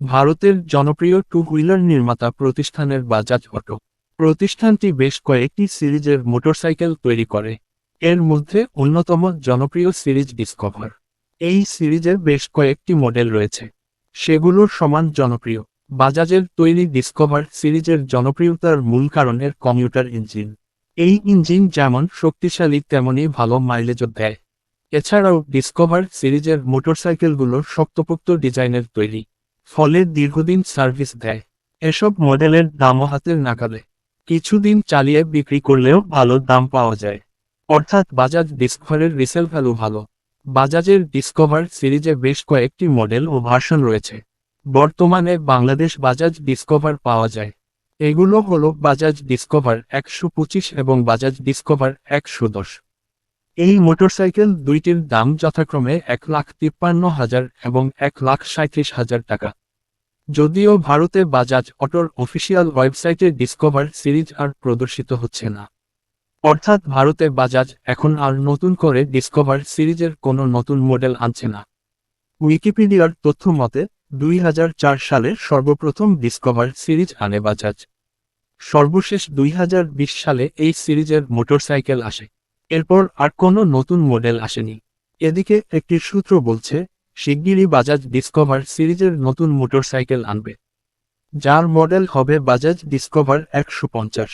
ভারতের জনপ্রিয় two wheeler নির্মাতা প্রতিষ্ঠানের বাজাজ অটো। প্রতিষ্ঠানটি বেশ কয়েকটি সিরিজের মোটরসাইকেল তৈরি করে। এর মধ্যে অন্যতম জনপ্রিয় সিরিজ ডিসকভার। এই সিরিজের বেশ কয়েকটি মডেল রয়েছে। সেগুলোর সমান জনপ্রিয়। বাজাজের তৈরি ডিসকভার সিরিজের জনপ্রিয়তার মূল কারণের কমিউটার ইঞ্জিন। এই ইঞ্জিন যেমন শক্তিশালী তেমনই ভালো মাইলেজও দেয়। এছাড়াও ডিসকভার সিরিজের মোটরসাইকেলগুলো শক্তপোক্ত ডিজাইনের তৈরি। ফলে দীর্ঘদিন সার্ভিস দেয়। এসব মডেলের দামও হাতের নাগালে। কিছুদিন চালিয়ে বিক্রি করলেও ভালো দাম পাওয়া যায়। অর্থাৎ বাজাজ ডিসকভারের রিসেল ভ্যালু ভালো। বাজাজের ডিসকভার সিরিজে বেশ কয়েকটি মডেল ও ভার্সন রয়েছে। বর্তমানে বাংলাদেশ বাজাজ ডিসকভার পাওয়া যায়। এগুলো হলো বাজাজ ডিসকভার একশো পঁচিশ এবং বাজাজ ডিসকভার একশো দশ। এই মোটরসাইকেল দুইটির দাম যথাক্রমে এক লাখ তিপ্পান্ন হাজার এবং এক লাখ সাঁত্রিশ হাজার টাকা। যদিও ভারতে বাজাজ অটোর অফিসিয়াল ওয়েবসাইটে ডিসকভার সিরিজ আর প্রদর্শিত হচ্ছে না। অর্থাৎ ভারতে বাজাজ এখন আর নতুন করে ডিসকভার সিরিজের কোনো নতুন মডেল আনছে না। উইকিপিডিয়ার তথ্য মতে, দুই হাজার চার সালে সর্বপ্রথম ডিসকভার সিরিজ আনে বাজাজ। সর্বশেষ দুই হাজার বিশ সালে এই সিরিজের মোটরসাইকেল আসে। এরপর আর কোনো নতুন মডেল আসেনি। এদিকে একটি সূত্র বলছে শিগগিরই বাজাজ ডিসকভার সিরিজের নতুন মোটরসাইকেল আনবে। যার মডেল হবে বাজাজ ডিসকভার একশো পঞ্চাশ।